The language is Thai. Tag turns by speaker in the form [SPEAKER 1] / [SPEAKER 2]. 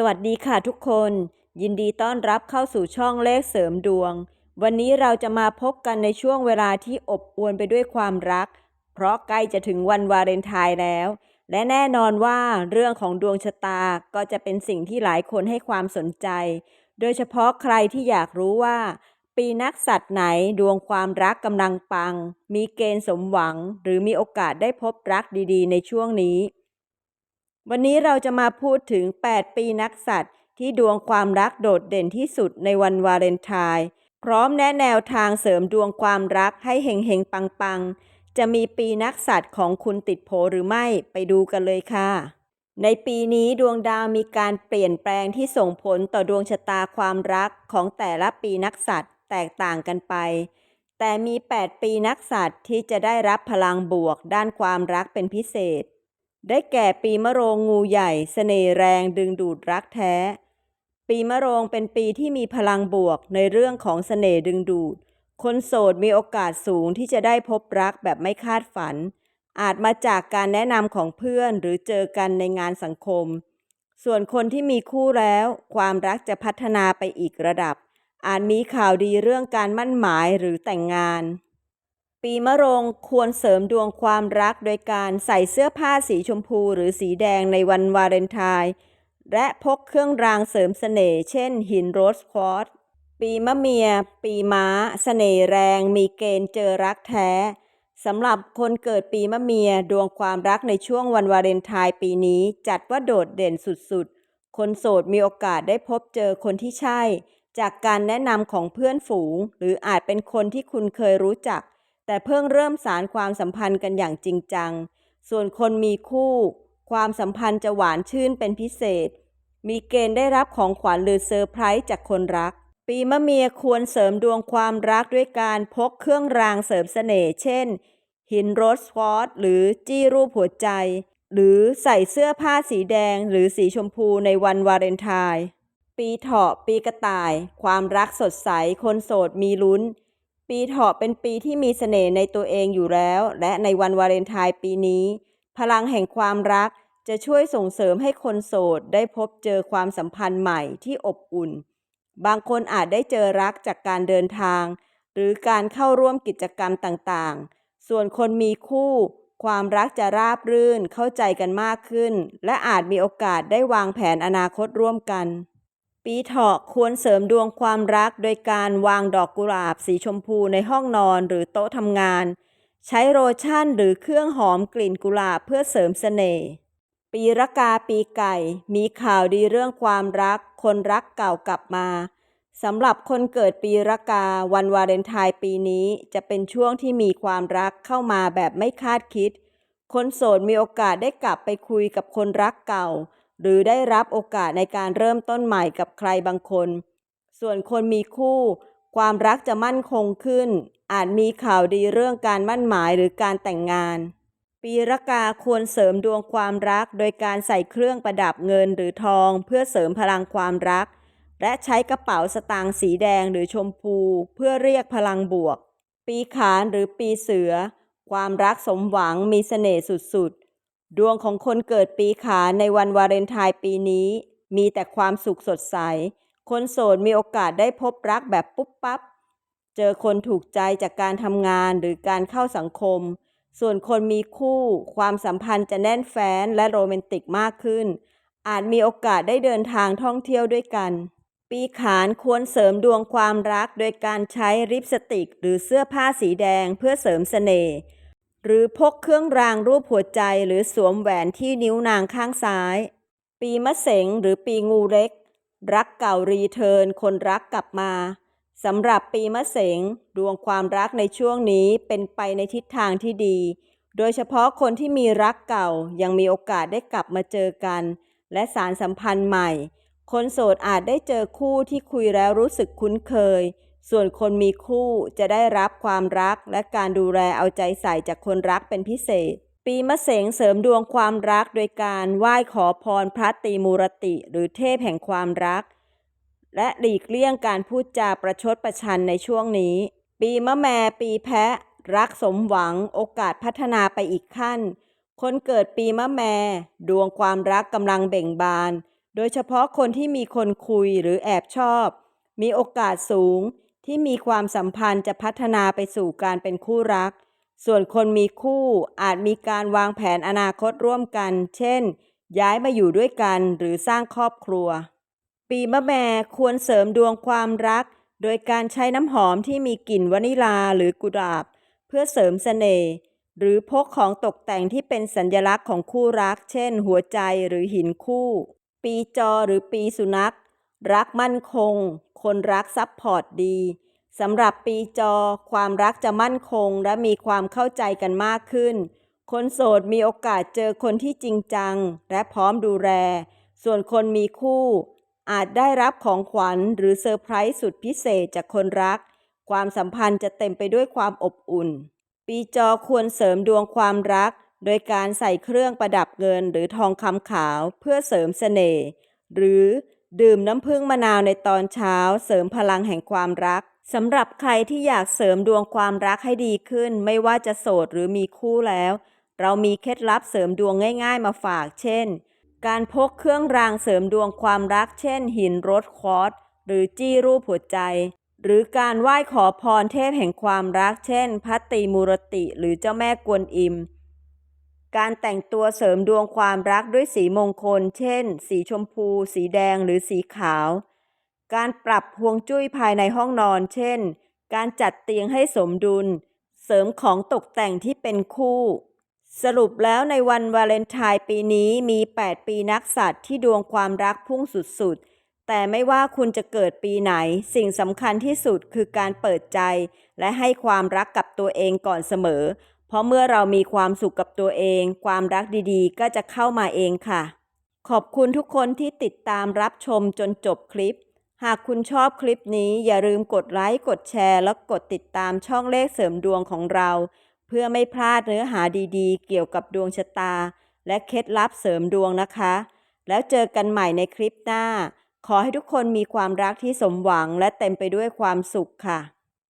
[SPEAKER 1] สวัสดีค่ะทุกคน ยินดีต้อนรับเข้าสู่ช่องเลขเสริมดวง วันนี้เราจะมาพบกันในช่วงเวลาที่อบอวลไปด้วยความรัก เพราะใกล้จะถึงวันวาเลนไทน์แล้ว และแน่นอนว่าเรื่องของดวงชะตาก็จะเป็นสิ่งที่หลายคนให้ความสนใจ โดยเฉพาะใครที่อยากรู้ว่า ปีนักสัตว์ไหนดวงความรักกำลังปัง มีเกณฑ์สมหวัง หรือมีโอกาสได้พบรักดีๆ ในช่วงนี้ วันนี้เราจะมาพูดถึง 8 ปีนักสัตว์ ที่ดวงความรักโดดเด่นที่สุดในวันวาเลนไทน์พร้อมแนะแนวทางเสริมดวงความรักให้เฮงๆปังๆจะมีปีนักสัตว์ของคุณติดโผหรือไม่ไปดูกันเลยค่ะ ในปีนี้ดวงดาวมีการเปลี่ยนแปลงที่ส่งผลต่อดวงชะตาความรักของแต่ละปีนักสัตว์แตกต่างกันไป แต่มี 8 ปีนักสัตว์ที่จะได้รับพลังบวกด้านความรักเป็นพิเศษ ได้แก่ปีมะโรงงูใหญ่เสน่ห์แรงดึงดูดรักแท้ ปีมะโรงเป็นปีที่มีพลังบวกในเรื่องของเสน่ห์ดึงดูด คนโสดมีโอกาสสูงที่จะได้พบรักแบบไม่คาดฝัน อาจมาจากการแนะนำของเพื่อนหรือเจอกันในงานสังคม ส่วนคนที่มีคู่แล้ว ความรักจะพัฒนาไปอีกระดับ อาจมีข่าวดีเรื่องการมั่นหมายหรือแต่งงาน ปีมะโรงควรเสริมดวงความรักโดยการใส่เสื้อผ้าสีชมพูหรือสีแดงในวันวาเลนไทน์และพกเครื่องรางเสริมเสน่ห์เช่นหินโรสควอตปีมะเมีย ปีม้าเสน่ห์แรง มีเกณฑ์เจอรักแท้สำหรับคนเกิดปีมะเมียดวงความรักในช่วงวันวาเลนไทน์ปีนี้จัดว่าโดดเด่นสุดๆ คนโสดมีโอกาสได้พบเจอคนที่ใช่ จากการแนะนำของเพื่อนฝูง หรืออาจเป็นคนที่คุณเคยรู้จัก แต่เพิ่งเริ่มสารความสัมพันธ์กันอย่างจริงจัง ส่วนคนมีคู่ ความสัมพันธ์จะหวานชื่นเป็นพิเศษ มีเกณฑ์ได้รับของขวัญหรือเซอร์ไพรส์จากคนรัก ปีมะเมียควรเสริมดวงความรักด้วยการพกเครื่องรางเสริมเสน่ห์เช่น หินโรสคอตซ์หรือจี้รูปหัวใจ หรือใส่เสื้อผ้าสีแดงหรือสีชมพูในวันวาเลนไทน์ปีเถาะปีกระต่าย ความรักสดใสคนโสดมีลุ้น ปีเถาะเป็นปีที่มีเสน่ห์ในตัวเองอยู่แล้ว และในวันวาเลนไทน์ปีนี้ พลังแห่งความรักจะช่วยส่งเสริมให้คนโสดได้พบเจอความสัมพันธ์ใหม่ที่อบอุ่น บางคนอาจได้เจอรักจากการเดินทาง หรือการเข้าร่วมกิจกรรมต่างๆ ส่วนคนมีคู่ ความรักจะราบรื่นเข้าใจกันมากขึ้น และอาจมีโอกาสได้วางแผนอนาคตร่วมกัน ปีเถาะควรเสริมดวงความรัก โดยการวางดอกกุหลาบสีชมพูในห้องนอนหรือโต๊ะทำงาน ใช้โลชั่นหรือเครื่องหอมกลิ่นกุหลาบเพื่อเสริมเสน่ห์ปีรากาปีไก่ มีข่าวดีเรื่องความรัก คนรักเก่ากลับมาสำหรับคนเกิดปีรากาวันวาเลนไทน์ปีนี้จะเป็นช่วงที่มีความรักเข้ามาแบบไม่คาดคิด คนโสดมีโอกาสได้กลับไปคุยกับคนรักเก่า หรือได้รับโอกาสในการเริ่มต้นใหม่กับใครบางคน ส่วนคนมีคู่ ความรักจะมั่นคงขึ้น อาจมีข่าวดีเรื่องการมั่นหมายหรือการแต่งงาน ปีรากาควรเสริมดวงความรัก โดยการใส่เครื่องประดับเงินหรือทอง เพื่อเสริมพลังความรัก และใช้กระเป๋าสตางค์สีแดงหรือชมพู เพื่อเรียกพลังบวก ปีขานหรือปีเสือ ความรักสมหวังมีเสน่ห์สุดๆ ดวงของคนเกิดปีขาในวันวาเลนไทน์ปีนี้ มีแต่ความสุขสดใส คนโสดมีโอกาสได้พบรักแบบปุ๊บปั๊บ เจอคนถูกใจจากการทำงานหรือการเข้าสังคม ส่วนคนมีคู่ ความสัมพันธ์จะแน่นแฟ้นและโรแมนติกมากขึ้น อาจมีโอกาสได้เดินทางท่องเที่ยวด้วยกัน ปีขานควรเสริมดวงความรักโดยการใช้ลิปสติก หรือเสื้อผ้าสีแดงเพื่อเสริมเสน่ห์ หรือพกเครื่องรางรูปหัวใจหรือสวมแหวนที่นิ้วนางข้างซ้าย ปีมะเสงหรือปีงูเล็ก รักเก่ารีเทิร์นคนรักกลับมาสำหรับปีมะเสงดวงความรักในช่วงนี้เป็นไปในทิศทางที่ดี โดยเฉพาะคนที่มีรักเก่ายังมีโอกาสได้กลับมาเจอกัน และสารสัมพันธ์ใหม่ คนโสดอาจได้เจอคู่ที่คุยแล้วรู้สึกคุ้นเคย ส่วนคนมีคู่จะได้รับความรักและการดูแลเอาใจใส่จากคนรักเป็นพิเศษ ปีมะเสงเสริมดวงความรักโดยการไหว้ขอพรพระตีมูรติ หรือเทพแห่งความรัก และหลีกเลี่ยงการพูดจาประชดประชันในช่วงนี้ ปีมะแม่ปีแพะ รักสมหวังโอกาสพัฒนาไปอีกขั้น คนเกิดปีมะแม่ดวงความรักกำลังเบ่งบาน โดยเฉพาะคนที่มีคนคุยหรือแอบชอบ มีโอกาสสูง ที่มีความสัมพันธ์จะพัฒนาไปสู่การเป็นคู่รัก ส่วนคนมีคู่อาจมีการวางแผนอนาคตร่วมกัน เช่น ย้ายมาอยู่ด้วยกันหรือสร้างครอบครัว ปีมะแม่ควรเสริมดวงความรัก โดยการใช้น้ำหอมที่มีกลิ่นวานิลาหรือกุหลาบ เพื่อเสริมเสน่ห์หรือพกของตกแต่งที่เป็นสัญลักษณ์ของคู่รัก เช่น หัวใจหรือหินคู่ ปีจอหรือปีสุนัข รักมั่นคง คนรักซับพอร์ตดีสำหรับปีจอ ความรักจะมั่นคงและมีความเข้าใจกันมากขึ้น คนโสดมีโอกาสเจอคนที่จริงจัง และพร้อมดูแล ส่วนคนมีคู่ อาจได้รับของขวัญหรือเซอร์ไพรส์สุดพิเศษจากคนรัก ความสัมพันธ์จะเต็มไปด้วยความอบอุ่น ปีจอควรเสริมดวงความรัก โดยการใส่เครื่องประดับเงินหรือทองคำขาวเพื่อเสริมเสน่ห์หรือ ดื่มน้ำผึ้งมะนาวในตอนเช้า เสริมพลังแห่งความรักสำหรับใครที่อยากเสริมดวงความรักให้ดีขึ้น ไม่ว่าจะโสดหรือมีคู่แล้ว เรามีเคล็ดลับเสริมดวงง่าย ๆ มาฝาก เช่น การพกเครื่องรางเสริมดวงความรัก เช่น หินรถคอร์สหรือจี้รูปหัวใจ หรือการไหว้ขอพรเทพแห่งความรัก เช่นพัตติมูรติ หรือเจ้าแม่กวนอิม การแต่งตัวเสริมดวงความรักด้วยสีมงคล เช่น สีชมพู สีแดงหรือสีขาว การปรับฮวงจุ้ยภายในห้องนอน เช่น การจัดเตียงให้สมดุล เสริมของตกแต่งที่เป็นคู่ สรุปแล้วในวันวาเลนไทน์ปีนี้มี 8 ปีนักสัตว์ที่ดวงความรักพุ่งสุดๆ แต่ไม่ว่าคุณจะเกิดปีไหน สิ่งสำคัญที่สุดคือการเปิดใจ และให้ความรักกับตัวเองก่อนเสมอ เพราะเมื่อเรามีความสุขกับตัวเอง ความรักดีๆ ก็จะเข้ามาเองค่ะ ขอบคุณทุกคนที่ติดตามรับชมจนจบคลิป หากคุณชอบคลิปนี้อย่าลืมกดไลค์กดแชร์และกดติดตามช่องเลขเสริมดวงของเรา เพื่อไม่พลาดเนื้อหาดีๆ เกี่ยวกับดวงชะตา และเคล็ดลับเสริมดวงนะคะ แล้วเจอกันใหม่ในคลิปหน้า ขอให้ทุกคนมีความรักที่สมหวังและเต็มไปด้วยความสุขค่ะ